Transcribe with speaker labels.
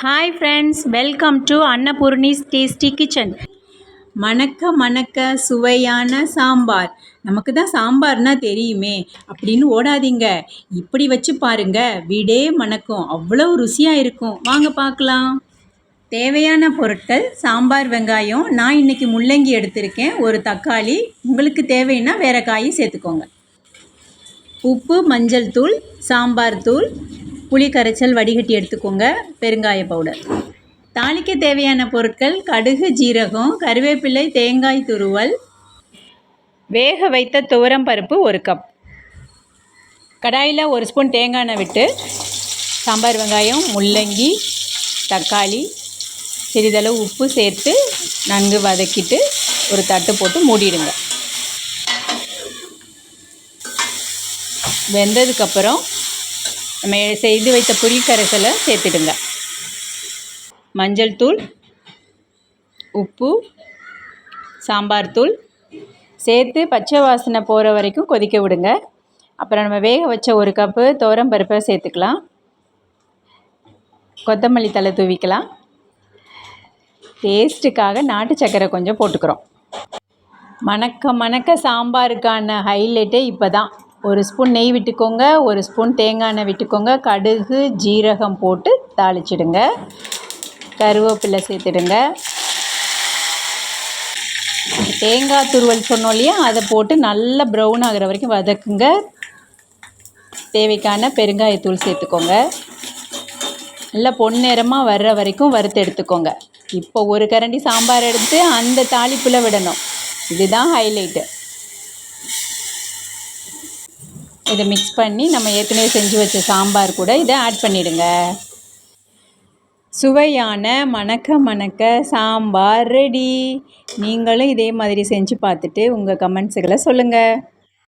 Speaker 1: Hi friends welcome to Annapurni's tasty kitchen மணக்க மணக்க சுவையான சாம்பார். நமக்கு தான் சாம்பார்னா தெரியுமே. அப்படின்னு ஓடாதீங்க. இப்படி வச்சு பாருங்க வீடே மணக்கும். அவ்வளோ ருசியாக இருக்கும். வாங்க பார்க்கலாம் தேவையான பொருட்கள் சாம்பார் வெங்காயம். நான் இன்னைக்கு முள்ளங்கி எடுத்திருக்கேன். ஒரு தக்காளி. உங்களுக்கு தேவைன்னா வேறு காயும் சேர்த்துக்கோங்க. உப்பு மஞ்சள் தூள் சாம்பார் தூள் புளி கரைச்சல் வடிகட்டி எடுத்துக்கோங்க பெருங்காய பவுடர் தாளிக்க தேவையான பொருட்கள் கடுகு ஜீரகம் கருவேப்பிலை தேங்காய் துருவல் வேக வைத்த துவரம் பருப்பு ஒரு கப் கடாயில் ஒரு ஸ்பூன் தேங்காய் எண்ணெய் விட்டு சாம்பார் வெங்காயம் முள்ளங்கி தக்காளி சிறிதளவு உப்பு சேர்த்து நன்கு வதக்கிட்டு ஒரு தட்டு போட்டு மூடிடுங்க. வெந்ததுக்கப்புறம் நம்ம செய்து வைத்த புளி கரைசலை சேர்த்துடுங்க. மஞ்சள் தூள் உப்பு சாம்பார் தூள் சேர்த்து பச்சை வாசனை போகிற வரைக்கும் கொதிக்க விடுங்க. அப்புறம் நம்ம வேக வச்ச ஒரு கப்பு துவரம் பருப்பை சேர்த்துக்கலாம். கொத்தமல்லி தலை தூவிக்கலாம். டேஸ்ட்டுக்காக நாட்டு சக்கரை கொஞ்சம் போட்டுக்கிறோம். மணக்க மணக்க சாம்பாருக்கான ஹைலைட்டே இப்போ தான் ஒரு ஸ்பூன் நெய் விட்டுக்கோங்க ஒரு ஸ்பூன் தேங்காய் எண்ணெய் விட்டுக்கோங்க. கடுகு ஜீரகம் போட்டு தாளிச்சிடுங்க. கருவேப்பிலை சேர்த்துடுங்க. தேங்காய் துருவல் சொன்னோம் இல்லையா அதை போட்டு நல்லா ப்ரௌன் ஆகிற வரைக்கும் வதக்குங்க. தேவைக்கான பெருங்காயத்தூள் சேர்த்துக்கோங்க. நல்லா பொன்னிறமாக வர்ற வரைக்கும் வறுத்து எடுத்துக்கோங்க. இப்போ ஒரு கரண்டி சாம்பார் எடுத்து அந்த தாளிப்பில் விடணும். இதுதான் ஹைலைட்டு இதை மிக்ஸ் பண்ணி நம்ம ஏற்கனவே செஞ்சு வச்ச சாம்பார் கூட இதை ஆட் பண்ணிவிடுங்க சுவையான மணக்க மணக்க சாம்பார் ரெடி நீங்களும் இதே மாதிரி செஞ்சு பார்த்துட்டு உங்கள் கமெண்ட்ஸுகளை சொல்லுங்கள்